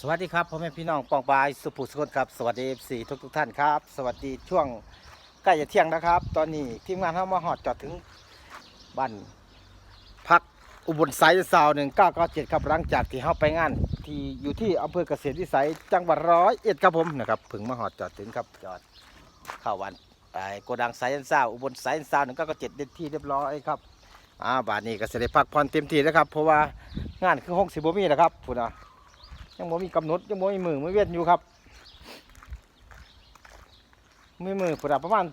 สวัสดีครับพ่อแม่พี่น้องปองปายสุภูสุคนครับ สวัสดีเอฟซีทุกทุกท่านครับ สวัสดีช่วงใกล้จะเที่ยงนะครับ ตอนนี้ทีมงานเข้ามาหอดจอดถึงบ้านพักอุบลไซด์ซาวหนึ่งเก้าเก้าเจ็ดครับหลังจากที่เข้าไปงาน ที่อยู่ที่อำเภอเกษตรวิสัยจังหวัดร้อยเอ็ดครับผมนะครับถึงมาหอดจอดถึงครับจอดเข้าวันไอ้โกดังไซด์ซาวอุบลไซด์ซาวหนึ่งเก้าเก้าเจ็ดเด็ดที่เรียบร้อยครับอ่าบานนี้ก็จะได้พักผ่อนเต็มที่แล้วครับเพราะว่างานคือห้องสิบมีนะครับพูดนะ ยังบ่มีกำหนดยังบ่มีมือมือเวียนอยู่ครับมือมือประดับประมาณ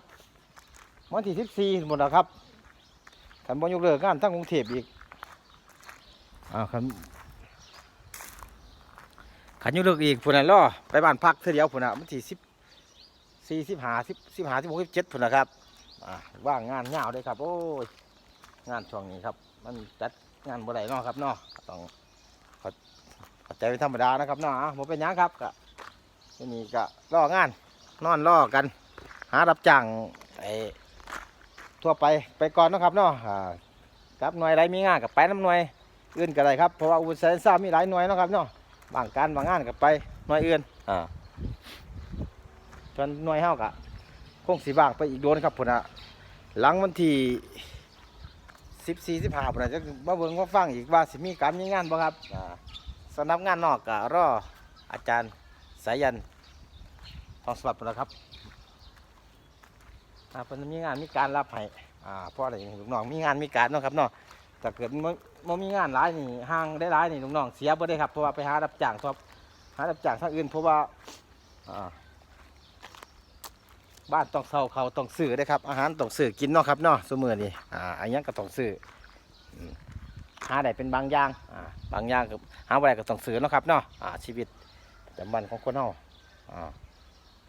วันที่สิบสี่หมดแล้วครับขันบ่ยกเลิกงานทั้งกรุงเทพอีกอ้าขันขันยกเลิกอีกพุ่นน่ะรอไปบ้านพักเท่าเดียวพุ่นน่ะวันที่สิบสี่สิบห้าสิบสิบห้าสิบหกสิบเจ็ดพุ่นนะครับอ่าว่างงานยาเลยครับ โอ้ยงานช่วงนี้ครับ มันจัดงานบ่ได้นาะครับนาะต้อง ใจเป็นธรรมดานะครับเนาะอะผมเป็นยังครับก็นี่ก็ล่องาน นอนล่อกัน หารับจ้างไอ้ทั่วไปไปก่อนนะครับเนาะอ่าครับหน่วยใดมีงานกับไปน้ำหน่วยอื่นก็ได้ครับเพราะว่าอุตสาหกรรมมีหลายหน่วยนะครับเนาะบางการบางงานกับไปหน่วยอื่นอ่าจนหน่วยเฮากะคงสีบางไปอีกโดนครับพุ่นอะหลังวันที่สิบสี่สิบห้าพุ่นอะจะมาเบิ่งมาฟังอีกว่าสิมีการมีงานบ่ครับอ่า สำนักงานนอกก็รออาจารย์สายันทองสวัสดิ์นะครับอ่าเป็นมีงานมีการรับให้อ่าเพราะอะไรลูกน้องมีงานมีการเนาะครับเนาะแต่เกิดมันมีงานหลายนี่ห่างได้หลายนี่ลูกน้องเสียบ่ได้ครับเพราะว่าไปหารับจ้างทบหารับจ้างทางอื่นเพราะว่าอ่าบ้านต้องเซาเขาต้องซื้อได้ครับอาหารต้องซื้อกินเนาะครับเนาะสมือนี่อ่าอันยังก็ต้องซื้ออืมาได้เป็นบางอย่างอ่าบางอย่างก็หาอะไรก็ต้องซื้อเนาะครับเนาะอ่าชีวิตประจำวันของคนเฮาอ่า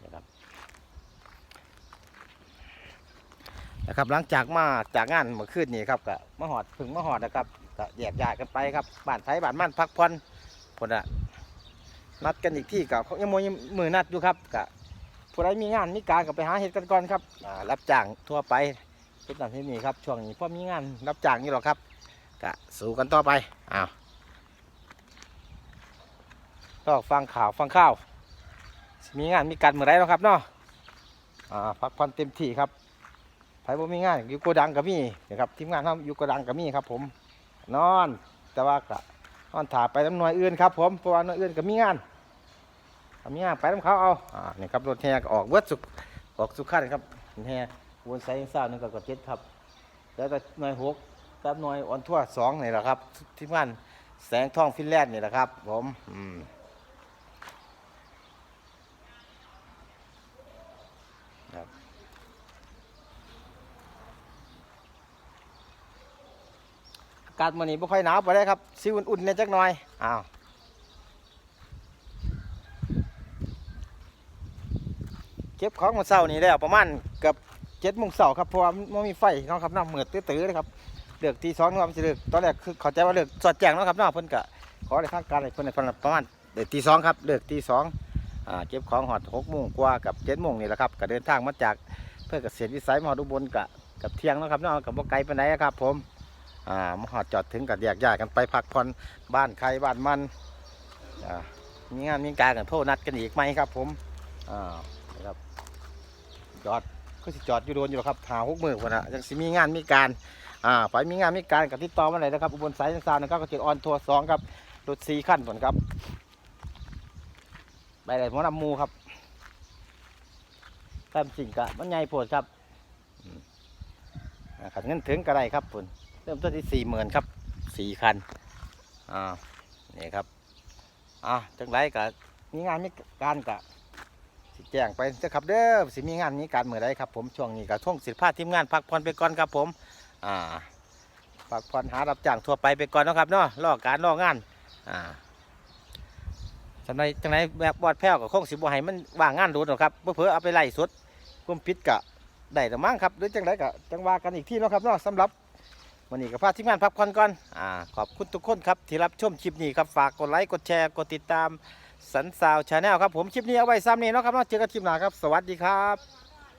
นะครับนะครับหลังจากมาจากงานเมื่อคืนนี้ครับก็มาหอดถึงมาหอดนะครับก็แยกย้ายกันไปครับบ้านไทยบ้านมั่นพักผ่อนคนละนัดกันอีกที่กับยังมยมือนัดอยู่ครับกะผู้ใดมีงานมีการก็ไปหาเห็ดกันก่อนครับอ่ารับจ้างทั่วไปทุกท่านที่นี่ครับช่วงนี้พอมีงานรับจ้างนี่หรอกครับ กะสู้กันต่อไปอ้าวก็ฟังข่าวฟังข้าว มีงานมีการเมื่อไรแล้วครับเนาะอ่าพักผ่อนเต็มที่ครับไผบ่มีงานอยู่โกดังกับมี่นะครับทีมงานทำอยู่โกดังกับมี่ครับ ผมนอน แต่ว่าก็นอนถ่าไปน้ำหน่วยอื่นครับ ผมเพราะว่าหน่วยอื่นก็มีงานถ้ามีงานไปน้ำเขาเอาอ่านี่ครับรถแห่ก็ออกเวิร์ดสุกออกสุขขั้นครับแห่วนไซน์ซ่าหนึ่งก็กดเจ็ดครับ แล้วก็หน่วยหก กับหน่วยออนทั่วสองนี่แหละครับทีมงานแสงทองฟินแลนด์นี่แหละครับ ผมอืมอากาศมื้อนี้บ่ค่อยหนาวไปานใดครับสิอุ่นๆเนี่ยจักหน่อยอ้าวเก็บของมาเช้านี้แล้วประมาณเกือบเจ็ดโมงเช้าครับเพราะว่ามันมีไฟเนาะครับน้ำหมืดตื้อๆเลยครับ เลือกตีสองครับสิเลือกตอนแรกคือเข้าใจว่าเลือกสอดแจ้งเนาะครับเนาะเพิ่นก็ขอได้ทางการให้เพิ่นให้เพิ่นประมาณเดือกตีสองครับเลือกตีสองอ่าเก็บของหอดหกโมงกว่ากับเจ็ดโมงนี่แหละครับก็เดินทางมาจากเพื่อเกษตรวิสัยมหาดุบลกับกับเที่ยงเนาะครับเนาะกับบ่ไกลปานครับ ผมอ่ามหอดจอดถึงกับแยกย้ายกันไปพักผ่อนบ้านใครบ้านมันอ่ามีงานมีการกันโทษนัดกันอีกไหมครับ ผมอ่านะครับจอดก็สิจอดอยู่โดนอยู่หรอกครับหาหกมือคนนะยังสิมีงานมีการ อ่าไปมีงานมีการกับติดต่อมาเลยนะครับ อุบลสายสารนะครับก็เจ็ดออนทัวร์สองครับรถสี่ขั้นผลครับไปไหนผมนำมูครับตามสิ่งกะมันใหญ่โพดครับอ่าขันเงินถึงก็ได้ครับผลเริ่มต้นที่สี่หมื่นครับสี่คันอ่านี่ครับอ่าจังไรกับมีงานมีการกะสิแจ้งไปเด้อครับเด้อสิมีงานมีการเมื่อไรครับผมช่วงนี้กับช่วงสิทธิภาพทีมงานพักผ่อนไปก่อนครับผม อ่าพักผ่อนหารับจ้างทั่วไปไปก่อนนะครับเนาะรอการรองานอ่าจังไรจังไรแบบบอดแพ้วกับคงสิบวให้มันว่างงานดูหรอกครับเพื่อเอาไปไล่สดกุมพิษกะได้หรือมั้งครับหรือจังไรกะจังว่ากันอีกที่เนาะครับเนาะสำหรับวันนี้ก็พาทีมงานพักผ่อนก่อนอ่าขอบคุณทุกคนครับที่รับชมคลิปนี้ครับฝากกดไลค์กดแชร์กดติดตามสันสาวชาแนลครับผมคลิปนี้เอาไว้ซ้ำนี้เนาะครับเนาะเจอกันคลิปหน้าครับสวัสดีครับ